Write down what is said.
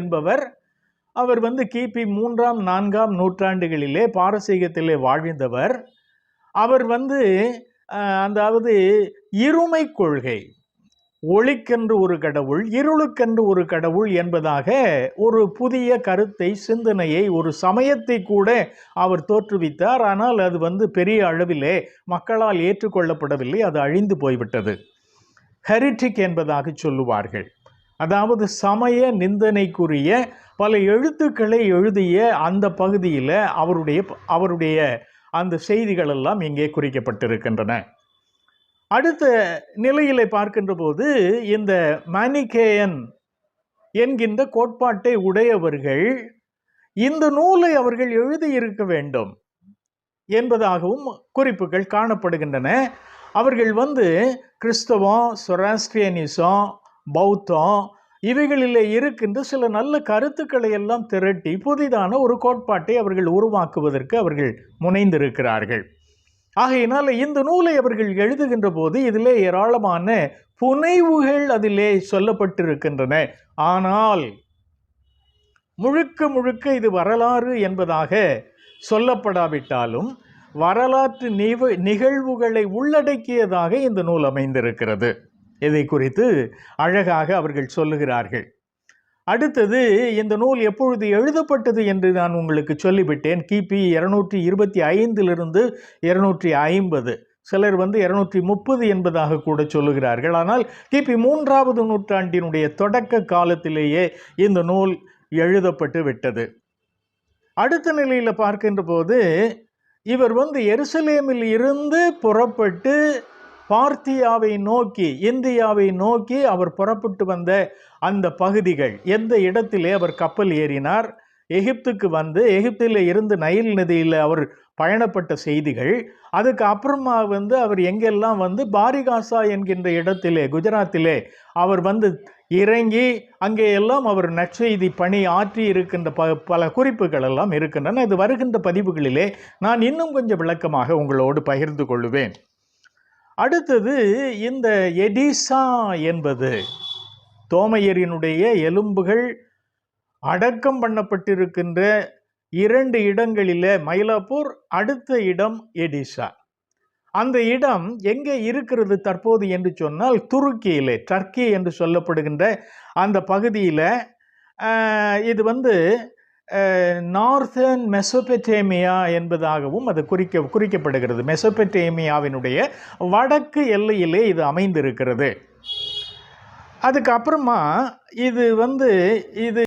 என்பவர் அவர் வந்து கிபி மூன்றாம் நான்காம் நூற்றாண்டுகளிலே பாரசீகத்திலே வாழ்ந்தவர். அவர் வந்து அதாவது இருமை கொள்கை ஒளிக்கென்று ஒரு கடவுள் இருளுக்கென்று ஒரு கடவுள் என்பதாக ஒரு புதிய கருத்தை சிந்தனையை ஒரு சமயத்தை கூட அவர் தோற்றுவித்தார். ஆனால் அது வந்து பெரிய அளவிலே மக்களால் ஏற்றுக்கொள்ளப்படவில்லை அது அழிந்து போய்விட்டது. ஹெரிட்டிக் என்பதாக சொல்லுவார்கள். அதாவது சமய நிந்தனைக்குரிய பல எழுத்துக்களை எழுதிய அந்த பகுதியில் அவருடைய அவருடைய அந்த செய்திகள் எல்லாம் இங்கே குறிக்கப்பட்டிருக்கின்றன. அடுத்த நிலையிலே பார்க்கின்ற போது இந்த மானிகேயன் என்கின்ற கோட்பாட்டை உடையவர்கள் இந்த நூலை அவர்கள் எழுதியிருக்க வேண்டும் என்பதாகவும் குறிப்புகள் காணப்படுகின்றன. அவர்கள் வந்து கிறிஸ்தவம் சொராஸ்ட்ரியனிசம் பௌத்தம் இவைகளிலே இருக்கின்ற சில நல்ல கருத்துக்களை எல்லாம் திரட்டி புதிதான ஒரு கோட்பாட்டை அவர்கள் உருவாக்குவதற்கு அவர்கள் முனைந்திருக்கிறார்கள். ஆகையினால் இந்த நூலை அவர்கள் எழுதுகின்ற போது இதிலே ஏராளமான புனைவுகள் அதிலே சொல்லப்பட்டிருக்கின்றன. ஆனால் முழுக்க முழுக்க இது வரலாறு என்பதாக சொல்லப்படாவிட்டாலும் வரலாற்று நிகழ்வுகளை உள்ளடக்கியதாக இந்த நூல் அமைந்திருக்கிறது. இதை குறித்து அழகாக அவர்கள் சொல்லுகிறார்கள். அடுத்தது இந்த நூல் எப்பொழுது எழுதப்பட்டது என்று நான் உங்களுக்கு சொல்லிவிட்டேன். கிபி இருநூற்றி இருபத்தி ஐந்திலிருந்து இருநூற்றி ஐம்பது சிலர் வந்து இருநூற்றி முப்பது என்பதாக கூட சொல்லுகிறார்கள். ஆனால் கிபி மூன்றாவது நூற்றாண்டினுடைய தொடக்க காலத்திலேயே இந்த நூல் எழுதப்பட்டு விட்டது. அடுத்த நிலையில் பார்க்கின்ற போது இவர் வந்து எருசலேமில் இருந்து புறப்பட்டு பார்த்தியாவை நோக்கி இந்தியாவை நோக்கி அவர் புறப்பட்டு வந்த அந்த பகுதிகள் எந்த இடத்திலே அவர் கப்பல் ஏறினார் எகிப்துக்கு வந்து எகிப்தில் இருந்து நைல் நதியில் அவர் பயணப்பட்ட செய்திகள் அதுக்கு அப்புறமா வந்து அவர் எங்கெல்லாம் வந்து பாரிகாசா என்கின்ற இடத்திலே குஜராத்திலே அவர் வந்து இறங்கி அங்கே எல்லாம் அவர் நற்செய்தி பணி ஆற்றி இருக்கின்ற ப பல குறிப்புகள் எல்லாம் இருக்கின்றன. இது வருகின்ற பதிவுகளிலே நான் இன்னும் கொஞ்சம் விளக்கமாக உங்களோடு பகிர்ந்து கொள்ளுவேன். அடுத்தது இந்த எடிசா என்பது தோமையரினுடைய எலும்புகள் அடக்கம் பண்ணப்பட்டிருக்கின்ற இரண்டு இடங்களில் மயிலாப்பூர் அடுத்த இடம் எடிசா. அந்த இடம் எங்கே இருக்கிறது தற்போது என்று சொன்னால் துருக்கியில் டர்க்கி என்று சொல்லப்படுகின்ற அந்த பகுதியில் இது வந்து நார்த்தன் மெசோபெட்டேமியா என்பதாகவும் அது குறிக்க குறிக்கப்படுகிறது. மெசோபெட்டேமியாவினுடைய வடக்கு எல்லையிலே இது அமைந்திருக்கிறது. அதுக்கப்புறமா இது வந்து இது